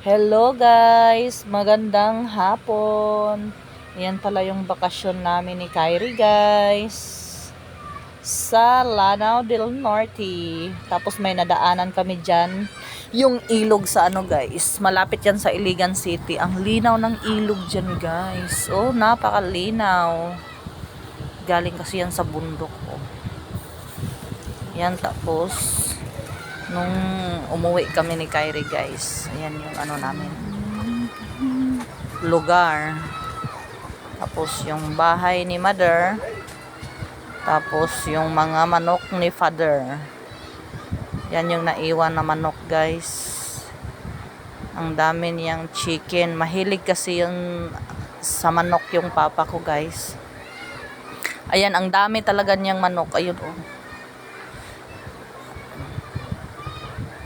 Hello guys! Magandang hapon! Yan pala yung bakasyon namin ni Kyrie guys. Sa Lanao del Norte. Tapos may nadaanan kami dyan. Yung ilog sa ano guys. Malapit yan sa Iligan City. Ang linaw ng ilog dyan guys. Oh, napakalinaw. Galing kasi yan sa bundok. Oh. Yan tapos nung umuwi kami ni Kyrie guys ayan yung ano namin. Lugar. Tapos yung bahay ni mother. Tapos yung mga manok ni father. Yan yung naiwan na manok guys. Ang dami niyang chicken. Mahilig kasi yun sa manok yung papa ko guys. Ayan ang dami talaga niyang manok. Ayun oh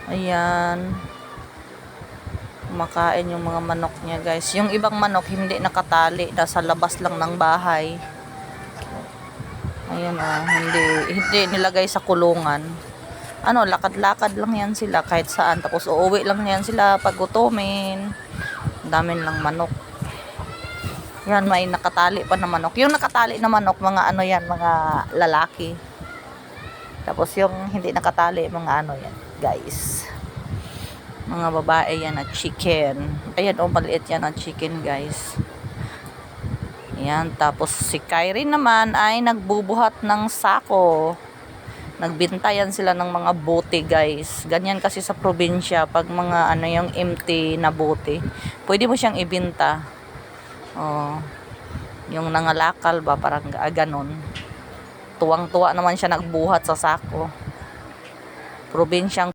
Ayan. Kumakain yung mga manok niya, guys. Yung ibang manok hindi nakatali, nasa labas lang ng bahay. Ayan oh, hindi hindi nilagay sa kulungan. Ano, lakad-lakad lang yan sila kahit saan. Tapos uuwi lang yan sila pag gutumin. Ang dami lang manok. Yan, may nakatali pa na manok. Yung nakatali na manok, mga ano yan, mga lalaki. Tapos yung hindi nakatali, mga ano yan, guys. Mga babae yan na chicken. Ayan, oh, maliit yan ang chicken, guys. Ayan, tapos si Kyrie naman ay nagbubuhat ng sako. Nagbintayan sila ng mga bote, guys. Ganyan kasi sa probinsya, pag mga ano yung empty na bote, pwede mo siyang ibinta. Oh, yung nangalakal ba, parang ah, ganon tuwang-tuwa naman siya nagbuhat sa sako. Probinsyang